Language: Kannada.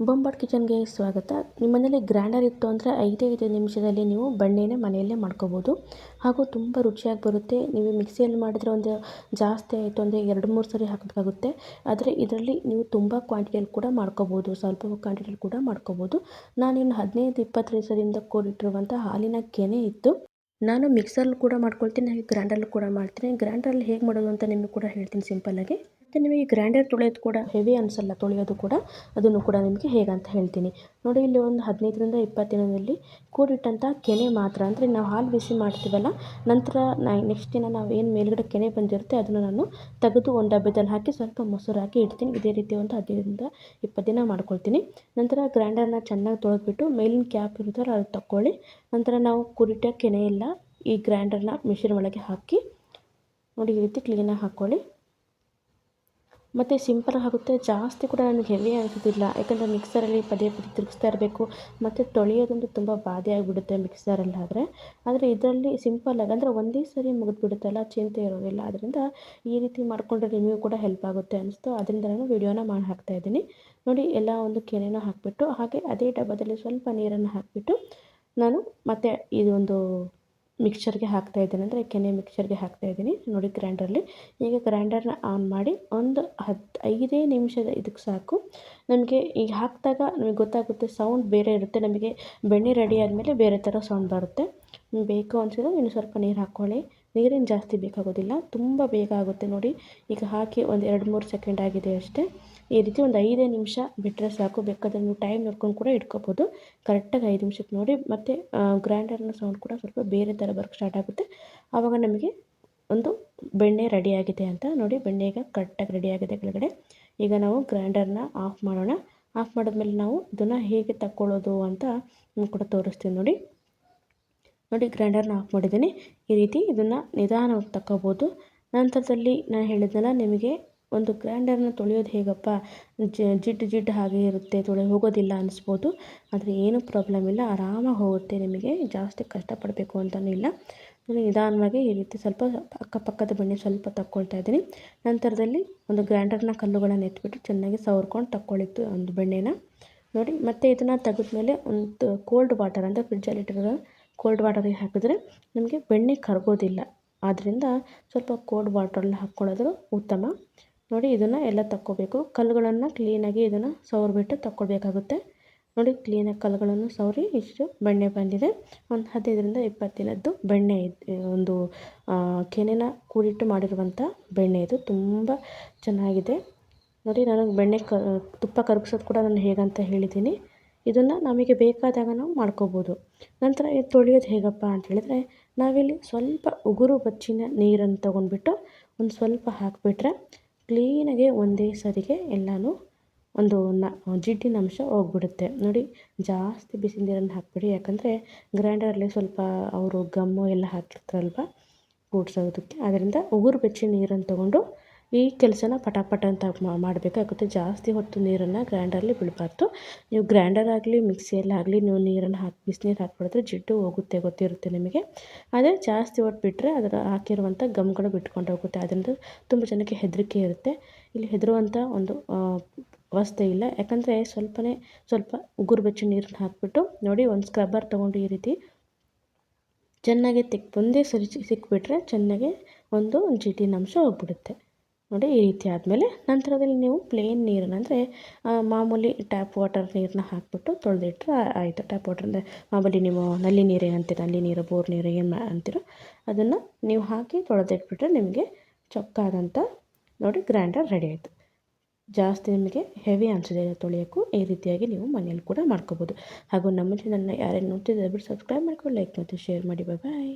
ಬೊಂಬಾಟ್ ಕಿಚನ್ಗೆ ಸ್ವಾಗತ. ನಿಮ್ಮ ಮನೇಲಿ ಗ್ರ್ಯಾಂಡರ್ ಇತ್ತು ಅಂದರೆ ಐದೇ ಐದು ನಿಮಿಷದಲ್ಲಿ ನೀವು ಬಣ್ಣೆನೇ ಮನೆಯಲ್ಲೇ ಮಾಡ್ಕೋಬೋದು. ಹಾಗೂ ತುಂಬ ರುಚಿಯಾಗಿ ಬರುತ್ತೆ. ನೀವು ಮಿಕ್ಸಿಯಲ್ಲಿ ಮಾಡಿದ್ರೆ ಒಂದು ಜಾಸ್ತಿ ಆಯಿತು ಅಂದರೆ ಎರಡು ಮೂರು ಸರಿ ಹಾಕಬೇಕಾಗುತ್ತೆ. ಆದರೆ ಇದರಲ್ಲಿ ನೀವು ತುಂಬ ಕ್ವಾಂಟಿಟಿಯಲ್ಲಿ ಕೂಡ ಮಾಡ್ಕೋಬೋದು. ಸ್ವಲ್ಪ ಕ್ವಾಂಟಿಟಿಯಲ್ಲಿ ಕೂಡ ಮಾಡ್ಕೋಬೋದು. ನಾನಿನ್ನು ಹದಿನೈದು ಇಪ್ಪತ್ತು ದಿವಸದಿಂದ ಕೂಡಿಟ್ಟಿರುವಂಥ ಹಾಲಿನ ಕೆನೆ ಇತ್ತು. ನಾನು ಮಿಕ್ಸರಲ್ಲಿ ಕೂಡ ಮಾಡ್ಕೊಳ್ತೀನಿ, ಹಾಗೆ ಗ್ರ್ಯಾಂಡರ್ಲ್ಲೂ ಕೂಡ ಮಾಡ್ತೀನಿ. ಗ್ರ್ಯಾಂಡರಲ್ಲಿ ಹೇಗೆ ಮಾಡೋದು ಅಂತ ನಿಮಗೆ ಕೂಡ ಹೇಳ್ತೀನಿ ಸಿಂಪಲ್ಲಾಗಿ ಮತ್ತು ನಿಮಗೆ ಗ್ರ್ಯಾಂಡರ್ ತೊಳೆಯೋದು ಕೂಡ ಹೆವಿ ಅನಿಸಲ್ಲ, ತೊಳೆಯೋದು ಕೂಡ. ಅದನ್ನು ಕೂಡ ನಿಮಗೆ ಹೇಗಂತ ಹೇಳ್ತೀನಿ. ನೋಡಿ, ಇಲ್ಲಿ ಒಂದು ಹದಿನೈದರಿಂದ ಇಪ್ಪತ್ತು ದಿನದಲ್ಲಿ ಕೂಡಿಟ್ಟಂಥ ಕೆನೆ ಮಾತ್ರ. ಅಂದರೆ ನಾವು ಹಾಲು ಬಿಸಿ ಮಾಡ್ತೀವಲ್ಲ, ನಂತರ ನೆಕ್ಸ್ಟ್ ದಿನ ನಾವು ಏನು ಮೇಲುಗಡೆ ಕೆನೆ ಬಂದಿರುತ್ತೆ, ಅದನ್ನು ನಾನು ತೆಗೆದು ಒಂದು ಡಬ್ಬದಲ್ಲಿ ಹಾಕಿ ಸ್ವಲ್ಪ ಮೊಸರು ಹಾಕಿ ಇಡ್ತೀನಿ. ಇದೇ ರೀತಿ ಒಂದು ಹದಿನೈದರಿಂದ ಇಪ್ಪತ್ತು ದಿನ ಮಾಡ್ಕೊಳ್ತೀನಿ. ನಂತರ ಗ್ರ್ಯಾಂಡರ್ನ ಚೆನ್ನಾಗಿ ತೊಳೆದ್ಬಿಟ್ಟು ಮೇಲಿನ ಕ್ಯಾಪ್ ಇರುತ್ತಲ್ಲ, ಅದು ತಗೊಳ್ಳಿ ನಂತರ ನಾವು ಕೂಡಿಟ್ಟ ಕೆನೆ ಎಲ್ಲ ಈ ಗ್ರ್ಯಾಂಡರ್ನ ಮಿಷಿನ್ ಒಳಗೆ ಹಾಕಿ ನೋಡಿ, ಈ ರೀತಿ ಕ್ಲೀನಾಗಿ ಹಾಕ್ಕೊಳ್ಳಿ ಮತ್ತು ಸಿಂಪಲ್ ಆಗುತ್ತೆ. ಜಾಸ್ತಿ ಕೂಡ ನನಗೆ ಹೆವಿ ಆಗೋದಿಲ್ಲ ಯಾಕಂದರೆ ಮಿಕ್ಸರಲ್ಲಿ ಪದೇ ಪದೇ ತಿರುಗಿಸ್ತಾ ಇರಬೇಕು. ಮತ್ತು ತೊಳೆಯೋದಂತೂ ತುಂಬ ಬಾಧೆ ಆಗಿಬಿಡುತ್ತೆ ಮಿಕ್ಸರಲ್ಲಾದರೆ ಆದರೆ. ಇದರಲ್ಲಿ ಸಿಂಪಲ್ಲಾಗಿ ಅಂದರೆ ಒಂದೇ ಸರಿ ಮುಗಿದ್ಬಿಡುತ್ತಲ್ಲ ಚಿಂತೆ ಇರೋದಿಲ್ಲ. ಅದರಿಂದ ಈ ರೀತಿ ಮಾಡಿಕೊಂಡ್ರೆ ನಿಮಗೂ ಕೂಡ ಹೆಲ್ಪ್ ಆಗುತ್ತೆ ಅನಿಸ್ತು. ಅದರಿಂದ ನಾನು ವೀಡಿಯೋನ ಮಾಡಿ ಹಾಕ್ತಾಯಿದ್ದೀನಿ ನೋಡಿ, ಎಲ್ಲ ಒಂದು ಕೆನೆನೂ ಹಾಕಿಬಿಟ್ಟು, ಹಾಗೆ ಅದೇ ಡಬ್ಬದಲ್ಲಿ ಸ್ವಲ್ಪ ನೀರನ್ನು ಹಾಕಿಬಿಟ್ಟು, ನಾನು ಮತ್ತೆ ಇದೊಂದು ಮಿಕ್ಸ್ಚರ್ಗೆ ಹಾಕ್ತಾ ಇದ್ದೀನಿ. ಅಂದರೆ ಕೆನೆ ಮಿಕ್ಸ್ಚರ್ಗೆ ಹಾಕ್ತಾ ಇದ್ದೀನಿ. ನೋಡಿ ಗ್ರೈಂಡರಲ್ಲಿ ಈಗ ಗ್ರೈಂಡರ್ನ ಆನ್ ಮಾಡಿ ಒಂದು ಹತ್ತು ಐದೇ ನಿಮಿಷದ ಇದಕ್ಕೆ ಸಾಕು. ನಮಗೆ ಈಗ ಹಾಕಿದಾಗ ನಮಗೆ ಗೊತ್ತಾಗುತ್ತೆ ಸೌಂಡ್ ಬೇರೆ ಇರುತ್ತೆ. ನಮಗೆ ಬೆಣ್ಣೆ ರೆಡಿ ಆದಮೇಲೆ ಬೇರೆ ಥರ ಸೌಂಡ್ ಬರುತ್ತೆ. ಬೇಕು ಅನಿಸಿದ್ರೆ ಇನ್ನು ಸ್ವಲ್ಪ ನೀರು ಹಾಕ್ಕೊಳ್ಳಿ ನೀರೇನು ಜಾಸ್ತಿ ಬೇಕಾಗೋದಿಲ್ಲ, ತುಂಬ ಬೇಗ ಆಗುತ್ತೆ ನೋಡಿ. ಈಗ ಹಾಕಿ ಒಂದು ಎರಡು ಮೂರು ಸೆಕೆಂಡ್ ಆಗಿದೆ ಅಷ್ಟೇ. ಈ ರೀತಿ ಒಂದು ಐದೇ ನಿಮಿಷ ಬಿಟ್ಟರೆ ಸಾಕು, ಬೇಕಾದರೆ ನೀವು ಟೈಮ್ ನೋಡ್ಕೊಂಡು ಕೂಡ ಇಟ್ಕೋಬೋದು. ಕರೆಕ್ಟಾಗಿ ಐದು ನಿಮಿಷಕ್ಕೆ ನೋಡಿ. ಮತ್ತು ಗ್ರೈಂಡರ್ನ ಸೌಂಡ್ ಕೂಡ ಸ್ವಲ್ಪ ಬೇರೆ ಥರ ಬರೋಕ್ಕೆ ಸ್ಟಾರ್ಟ್ ಆಗುತ್ತೆ. ಆವಾಗ ನಮಗೆ ಒಂದು ಬೆಣ್ಣೆ ರೆಡಿಯಾಗಿದೆ ಅಂತ ನೋಡಿ. ಬೆಣ್ಣೆ ಈಗ ಕರೆಕ್ಟಾಗಿ ರೆಡಿಯಾಗಿದೆ ಕೆಳಗಡೆ. ಈಗ ನಾವು ಗ್ರೈಂಡರ್ನ ಆಫ್ ಮಾಡೋಣ. ಆಫ್ ಮಾಡಿದ್ಮೇಲೆ ನಾವು ಇದನ್ನು ಹೇಗೆ ತಕ್ಕೊಳ್ಳೋದು ಅಂತ ಕೂಡ ತೋರಿಸ್ತೀನಿ ನೋಡಿ. ನೋಡಿ ಗ್ರೈಂಡರ್ನ ಆಫ್ ಮಾಡಿದ್ದೀನಿ. ಈ ರೀತಿ ಇದನ್ನು ನಿಧಾನವಾಗಿ ತಕ್ಕೋಬೋದು. ನಂತರದಲ್ಲಿ ನಾನು ಹೇಳಿದ್ನಲ್ಲ, ನಿಮಗೆ ಒಂದು ಗ್ರೈಂಡರ್ನ ತೊಳೆಯೋದು ಹೇಗಪ್ಪ? ಜಿಡ್ಡು ಜಿಡ್ಡು ಹಾಗೆ ಇರುತ್ತೆ, ತೊಳೆ ಹೋಗೋದಿಲ್ಲ ಅನಿಸ್ಬೋದು. ಆದರೆ ಏನೂ ಪ್ರಾಬ್ಲಮ್ ಇಲ್ಲ, ಆರಾಮಾಗಿ ಹೋಗುತ್ತೆ ನಿಮಗೆ. ಜಾಸ್ತಿ ಕಷ್ಟಪಡಬೇಕು ಅಂತಲೂ ಇಲ್ಲ. ನಾನು ನಿಧಾನವಾಗಿ ಈ ರೀತಿ ಸ್ವಲ್ಪ ಅಕ್ಕಪಕ್ಕದ ಬೆಣ್ಣೆ ಸ್ವಲ್ಪ ತಕ್ಕೊಳ್ತಾ ಇದ್ದೀನಿ. ನಂತರದಲ್ಲಿ ಒಂದು ಗ್ರ್ಯಾಂಡರ್ನ ಕಲ್ಲುಗಳನ್ನು ಎತ್ಬಿಟ್ಟು ಚೆನ್ನಾಗಿ ಸವರ್ಕೊಂಡು ತಕ್ಕೊಳ್ಳಿತ್ತು ಒಂದು ಬೆಣ್ಣೆನ. ನೋಡಿ, ಮತ್ತು ಇದನ್ನು ತೆಗೆದ್ಮೇಲೆ ಒಂದು ಕೋಲ್ಡ್ ವಾಟರ್ ಅಂದರೆ ಫ್ರಿಜ್ಜಲ್ಲಿಟ್ಟಿರೋ ಕೋಲ್ಡ್ ವಾಟರಿಗೆ ಹಾಕಿದ್ರೆ ನಮಗೆ ಬೆಣ್ಣೆ ಕರಗೋದಿಲ್ಲ. ಆದ್ದರಿಂದ ಸ್ವಲ್ಪ ಕೋಲ್ಡ್ ವಾಟ್ರಲ್ಲಿ ಹಾಕ್ಕೊಳ್ಳೋದು ಉತ್ತಮ. ನೋಡಿ ಇದನ್ನು ಎಲ್ಲ ತಕ್ಕೋಬೇಕು. ಕಲ್ಲುಗಳನ್ನು ಕ್ಲೀನಾಗಿ ಇದನ್ನು ಸವರ್ಬಿಟ್ಟು ತಕ್ಕೊಳ್ಬೇಕಾಗುತ್ತೆ ನೋಡಿ ಕ್ಲೀನಾಗಿ ಕಲ್ಲುಗಳನ್ನು ಸವರಿ ಇಷ್ಟು ಬೆಣ್ಣೆ ಬಂದಿದೆ. ಒಂದು ಹದಿನೈದರಿಂದ ಇಪ್ಪತ್ತು ದಿನದ್ದು ಬೆಣ್ಣೆ ಒಂದು ಕೆನೆನ ಕೂಡಿಟ್ಟು ಮಾಡಿರುವಂಥ ಬೆಣ್ಣೆ ಇದು. ತುಂಬ ಚೆನ್ನಾಗಿದೆ. ನೋಡಿ ನನಗೆ ಬೆಣ್ಣೆ ಕ, ತುಪ್ಪ ಕರಗಿಸೋದು ಕೂಡ ನಾನು ಹೇಗಂತ ಹೇಳಿದ್ದೀನಿ. ಇದನ್ನು ನಮಗೆ ಬೇಕಾದಾಗ ನಾವು ಮಾಡ್ಕೋಬೋದು. ನಂತರ ಇದು ತೊಳೆಯೋದು ಹೇಗಪ್ಪ ಅಂತ ಹೇಳಿದ್ರೆ, ನಾವಿಲ್ಲಿ ಸ್ವಲ್ಪ ಉಗುರು ಬಚ್ಚಿನ ನೀರನ್ನು ತೊಗೊಂಡ್ಬಿಟ್ಟು ಒಂದು ಸ್ವಲ್ಪ ಹಾಕಿಬಿಟ್ರೆ ಕ್ಲೀನಾಗೆ ಒಂದೇ ಸರಿಗೆ ಎಲ್ಲನೂ ಒಂದು ನ, ಜಿಡ್ಡಿನ ಅಂಶ ಹೋಗ್ಬಿಡುತ್ತೆ. ನೋಡಿ, ಜಾಸ್ತಿ ಬಿಸಿ ನೀರನ್ನು ಹಾಕಿಬಿಡಿ. ಯಾಕಂದರೆ ಗ್ರೈಂಡರಲ್ಲಿ ಸ್ವಲ್ಪ ಅವರು ಗಮ್ಮು ಎಲ್ಲ ಹಾಕಿರ್ತಾರಲ್ವ, ಕೂಡ್ಸೋದಕ್ಕೆ. ಅದರಿಂದ ಉಗುರು ಬೆಚ್ಚಿ ನೀರನ್ನು ತೊಗೊಂಡು ಈ ಕೆಲಸನ ಪಟಾಪಟ ಅಂತ ಮಾಡಬೇಕಾಗುತ್ತೆ. ಜಾಸ್ತಿ ಹೊತ್ತು ನೀರನ್ನು ಗ್ರೈಂಡರಲ್ಲಿ ಬಿಡಬಾರ್ದು. ನೀವು ಗ್ರೈಂಡರ್ ಆಗಲಿ ಮಿಕ್ಸಿಯಲ್ಲಾಗಲಿ ನೀವು ನೀರನ್ನು ಹಾಕಿ, ಬಿಸಿನೀರು ಹಾಕ್ಬಿಡಿದ್ರೆ ಜಿಡ್ಡು ಹೋಗುತ್ತೆ ಗೊತ್ತಿರುತ್ತೆ ನಿಮಗೆ. ಆದರೆ ಜಾಸ್ತಿ ಹೊತ್ತು ಬಿಟ್ಟರೆ ಅದರ ಹಾಕಿರುವಂಥ ಗಮ್ಗಳು ಬಿಟ್ಕೊಂಡು ಹೋಗುತ್ತೆ. ಅದರಿಂದ ತುಂಬ ಜನಕ್ಕೆ ಹೆದರಿಕೆ ಇರುತ್ತೆ. ಇಲ್ಲಿ ಹೆದರುವಂಥ ಒಂದು ಅವಸ್ಥೆ ಇಲ್ಲ. ಯಾಕಂದರೆ ಸ್ವಲ್ಪನೇ, ಸ್ವಲ್ಪ ಉಗುರು ಬೆಚ್ಚ ನೀರನ್ನು ಹಾಕಿಬಿಟ್ಟು ನೋಡಿ, ಒಂದು ಸ್ಕ್ರಬ್ಬರ್ ತೊಗೊಂಡು ಈ ರೀತಿ ಚೆನ್ನಾಗಿ ತಿಕ್, ಒಂದೇ ಸರಿ ಸಿಕ್ಬಿಟ್ರೆ ಚೆನ್ನಾಗಿ ಒಂದು ಜಿಟಿನ ಅಂಶ ಹೋಗ್ಬಿಡುತ್ತೆ. ನೋಡಿ ಈ ರೀತಿ ಆದಮೇಲೆ ನಂತರದಲ್ಲಿ ನೀವು ಪ್ಲೇನ್ ನೀರನ್ನ ಅಂದರೆ ಮಾಮೂಲಿ ಟ್ಯಾಪ್ ವಾಟರ್ ನೀರನ್ನ ಹಾಕಿಬಿಟ್ಟು ತೊಳೆದಿಟ್ರೆ ಆಯಿತು. ಟ್ಯಾಪ್ ವಾಟರ್ ಅಂದರೆ ಮಾಮೂಲಿ ನೀವು ನಲ್ಲಿ ನೀರು ಏನಂತೀರ ನಲ್ಲಿ ನೀರು, ಬೋರ್ ನೀರು ಏನು ಅಂತೀರೋ ಅದನ್ನು ನೀವು ಹಾಕಿ ತೊಳೆದಿಟ್ಬಿಟ್ರೆ ನಿಮಗೆ ಚೊಕ್ಕಾದಂಥ ನೋಡಿ ಗ್ರೈಂಡರ್ ರೆಡಿ ಆಯಿತು. ಜಾಸ್ತಿ ನಿಮಗೆ ಹೆವಿ ಅನಿಸಿದೆ ತೊಳೆಯೋಕ್ಕೂ, ಈ ರೀತಿಯಾಗಿ ನೀವು ಮನೇಲಿ ಕೂಡ ಮಾಡ್ಕೋಬೋದು. ಹಾಗೂ ನಮ್ಮ ಚಾನಲ್ನ ಯಾರೇನು ನೋಡ್ತಿದ್ದಾರೆ ಬಿಟ್ಟು ಸಬ್ಸ್ಕ್ರೈಬ್ ಮಾಡ್ಕೊಂಡು ಲೈಕ್ ಮತ್ತು ಶೇರ್ ಮಾಡಿ. ಬಾಯ್